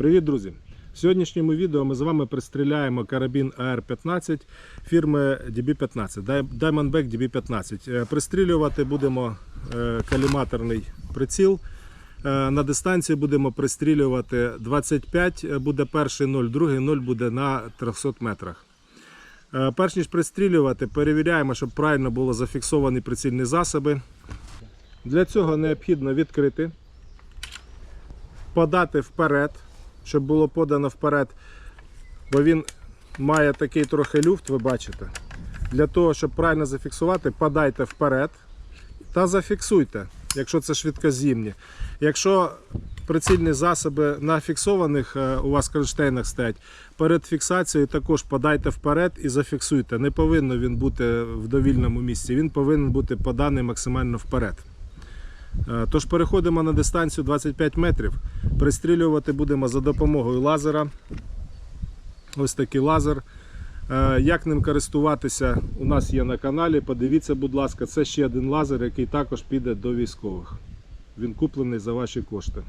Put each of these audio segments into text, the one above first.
Привіт, друзі! В сьогоднішньому відео ми з вами пристріляємо карабін AR-15 фірми DB15, Diamondback DB15. Е, Пристрілювати будемо е, каліматорний приціл. Е, На дистанцію будемо пристрілювати 25, е, буде перший 0, другий 0 буде на 300 метрах. Перш ніж пристрілювати, перевіряємо, щоб правильно було зафіксовані прицільні засоби. Для цього необхідно відкрити, подати вперед, щоб було подано вперед, бо він має такий трохи люфт, ви бачите. Для того, щоб правильно зафіксувати, подайте вперед та зафіксуйте, якщо це швидкоз'їмні. Якщо прицільні засоби на фіксованих е, у вас кронштейнах стоять, перед фіксацією також подайте вперед і зафіксуйте. Не повинен він бути в довільному місці, він повинен бути поданий максимально вперед. Е, Тож переходимо на дистанцію 25 метрів. Пристрілювати будемо за допомогою лазера. Ось такий лазер. Е, Як ним користуватися, у нас є на каналі. Подивіться, будь ласка, це ще один лазер, який також піде до військових. Він куплений за ваші кошти.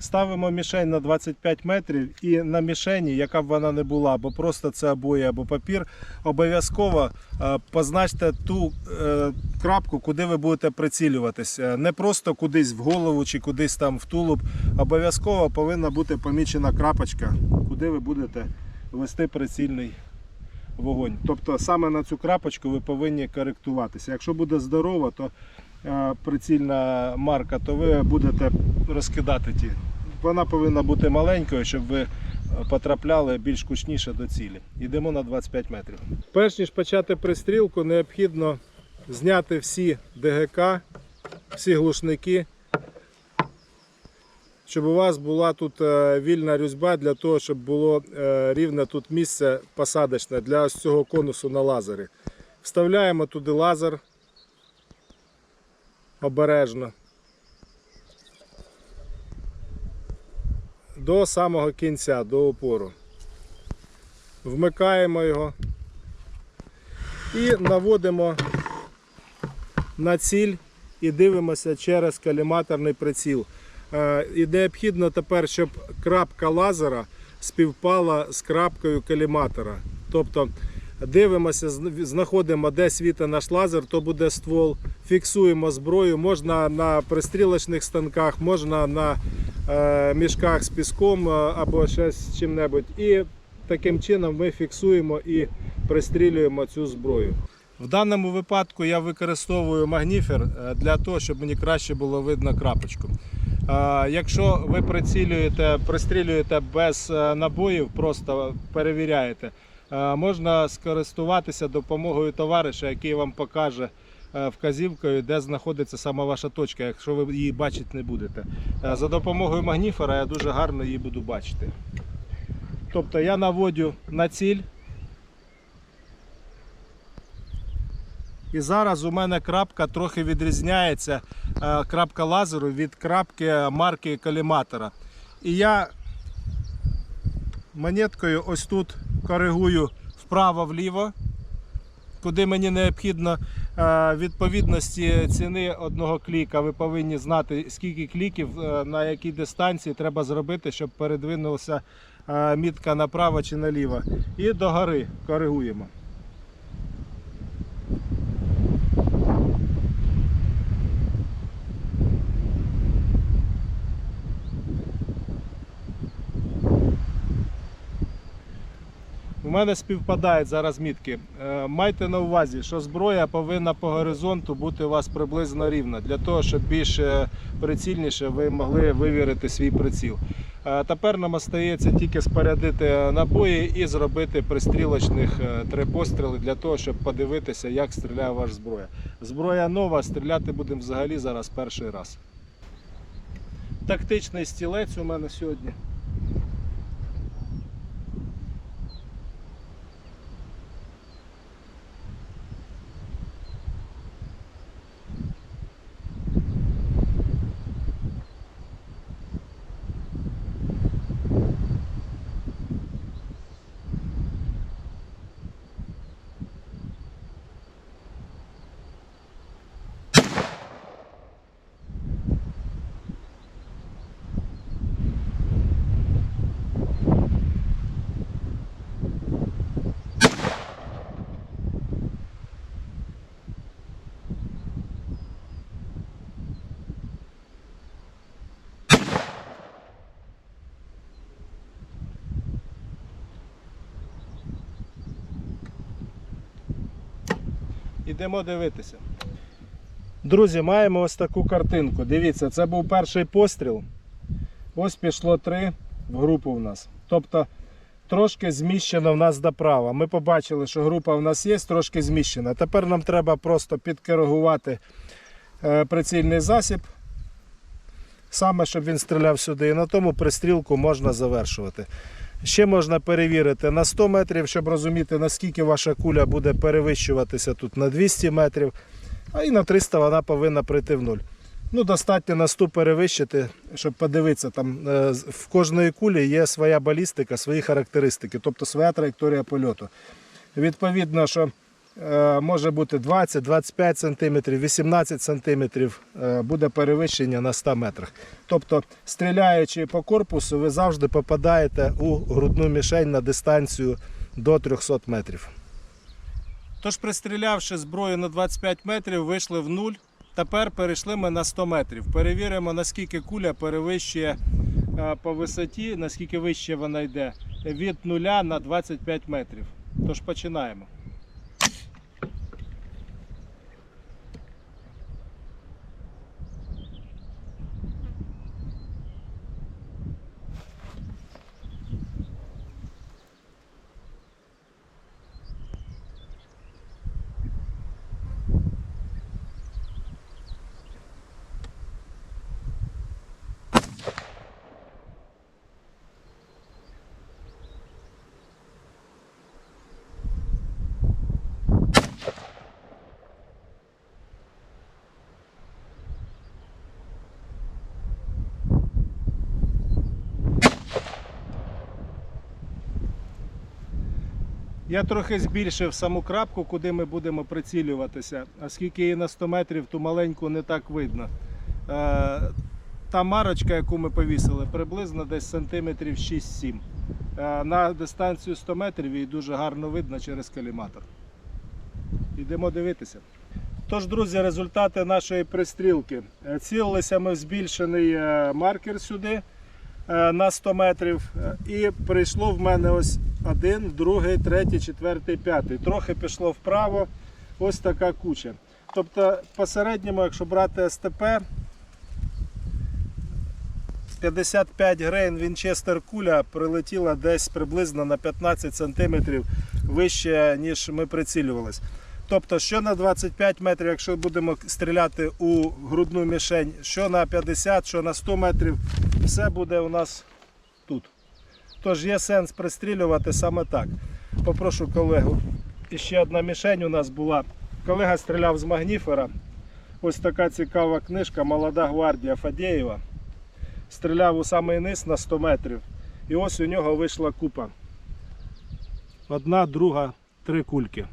Ставимо мішень на 25 метрів і на мішені, яка б вона не була, або просто це обої, або папір, обов'язково е, позначте ту е, крапку, куди ви будете прицілюватись. Е, Не просто кудись в голову чи кудись там в тулуб. Обов'язково повинна бути помічена крапочка, куди ви будете вести прицільний вогонь. Тобто саме на цю крапочку ви повинні коректуватися. Якщо буде здорова, то прицільна марка, то ви будете розкидати ті. Вона повинна бути маленькою, щоб ви е, потрапляли більш кучніше до цілі. Йдемо на 25 метрів. Перш ніж почати пристрілку, необхідно зняти всі ДГК, всі глушники, щоб у вас була тут е, вільна різьба для того, щоб було е, рівне тут місце посадочне для цього конусу на лазері. Вставляємо туди лазер обережно. До самого кінця, до опору. Вмикаємо його і наводимо на ціль і дивимося через каліматорний приціл. Е, І необхідно тепер, щоб крапка лазера співпала з крапкою каліматора. Тобто дивимося, знаходимо, де світить наш лазер, то буде ствол, фіксуємо зброю, можна на пристрілочних станках, можна на мішках з піском е, або ще з чим-небудь. І таким чином ми фіксуємо і пристрілюємо цю зброю. В даному випадку я використовую магніфер е, для того, щоб мені краще було видно крапочку. Е, Якщо ви прицілюєте, пристрілюєте без е, набоїв, просто перевіряєте, е, можна скористуватися допомогою товариша, який вам покаже е, вказівкою, де знаходиться сама ваша точка, якщо ви її бачити не будете. Е, За допомогою магніфера я дуже гарно її буду бачити. Тобто я наводю на ціль. І зараз у мене крапка трохи відрізняється, е, крапка лазеру від крапки марки коліматора. І я монеткою ось тут коригую вправо-вліво, куди мені необхідно е, відповідності ціни одного кліка. Ви повинні знати, скільки кліків е, на якій дистанції треба зробити, щоб передвинулася е, мітка направо чи наліво. І догори коригуємо. У мене співпадають зараз мітки. Е, Майте на увазі, що зброя повинна по горизонту бути у вас приблизно рівна, для того, щоб більш прицільніше ви могли вивірити свій приціл. Е, Тепер нам остається тільки спорядити набої і зробити пристрілочних е, три постріли для того, щоб подивитися, як стріляє ваш зброя. Зброя нова, стріляти будемо взагалі зараз перший раз. Тактичний стілець у мене сьогодні. Йдемо дивитися. Друзі, маємо ось таку картинку. Дивіться, це був перший постріл. Ось пішло три в групу в нас. Тобто трошки зміщено в нас доправа. Ми побачили, що група в нас є, трошки зміщена. Тепер нам треба просто підкоригувати е, прицільний засіб. Саме, щоб він стріляв сюди. І на тому пристрілку можна завершувати. Ще можна перевірити на 100 метрів, щоб розуміти, наскільки ваша куля буде перевищуватися тут на 200 метрів, а і на 300 вона повинна прийти в нуль. Ну, достатньо на 100 перевищити, щоб подивитися, там е, в кожної кулі є своя балістика, свої характеристики, тобто своя траєкторія польоту. Відповідно, що може бути 20-25 см, 18 см е, буде перевищення на 100 метрах. Тобто, стріляючи по корпусу, ви завжди попадаєте у грудну мішень на дистанцію до 300 метрів. Тож, пристрілявши зброю на 25 метрів, вийшли в нуль. Тепер перейшли ми на 100 метрів. Перевіримо, наскільки куля перевищує е, по висоті, наскільки вище вона йде від 0 на 25 метрів. Тож починаємо. Я трохи збільшив саму крапку, куди ми будемо прицілюватися, оскільки її на 100 метрів ту маленьку не так видно. Е, Та марочка, яку ми повісили, приблизно десь сантиметрів 6-7. Е, На дистанцію 100 метрів її дуже гарно видно через каліматор. Йдемо дивитися. Тож, друзі, результати нашої пристрілки. Е, Цілилися ми в збільшений маркер сюди на 100 метрів. І прийшло в мене ось один, другий, третій, четвертий, п'ятий. Трохи пішло вправо. Ось така куча. Тобто, посередньому, якщо брати СТП, 55 грейн Вінчестер куля прилетіла десь приблизно на 15 см вище, ніж ми прицілювалися. Тобто, що на 25 метрів, якщо будемо стріляти у грудну мішень, що на 50, що на 100 метрів, все буде у нас. Тож є сенс пристрілювати саме так. Попрошу колегу. І ще одна мішень у нас була. Колега стріляв з Магніфера. Ось така цікава книжка Молода гвардія Фадєєва. Стріляв у самий низ на 100 метрів. І ось у нього вийшла купа. Одна, друга, три кульки.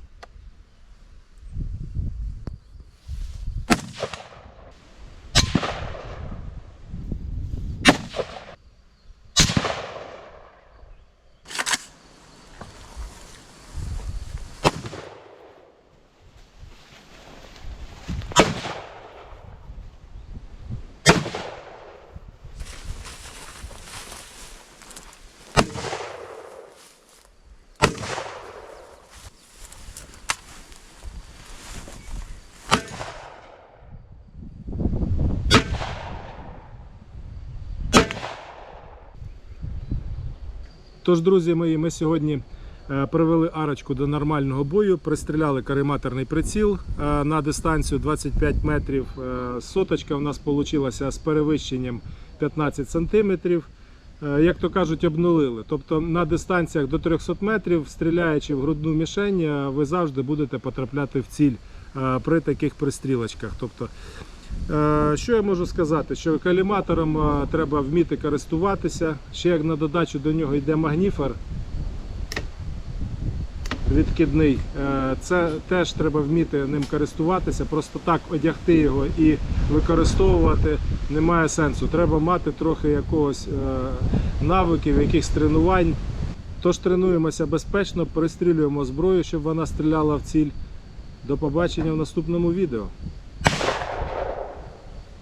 Тож, друзі мої, ми сьогодні е, привели арочку до нормального бою, пристріляли кариматорний приціл е, на дистанцію 25 метрів. Е, Соточка у нас вийшла з перевищенням 15 сантиметрів. Як то кажуть, обнулили. Тобто на дистанціях до 300 метрів, стріляючи в грудну мішень, ви завжди будете потрапляти в ціль при таких пристрілочках. Тобто, Що я можу сказати? Що каліматором е, треба вміти користуватися. Ще як на додачу до нього йде магніфер відкидний. Е, Це теж треба вміти ним користуватися. Просто так одягти його і використовувати немає сенсу. Треба мати трохи якогось е, навиків, якихось тренувань. Тож тренуємося безпечно, пристрілюємо зброю, щоб вона стріляла в ціль. До побачення в наступному відео.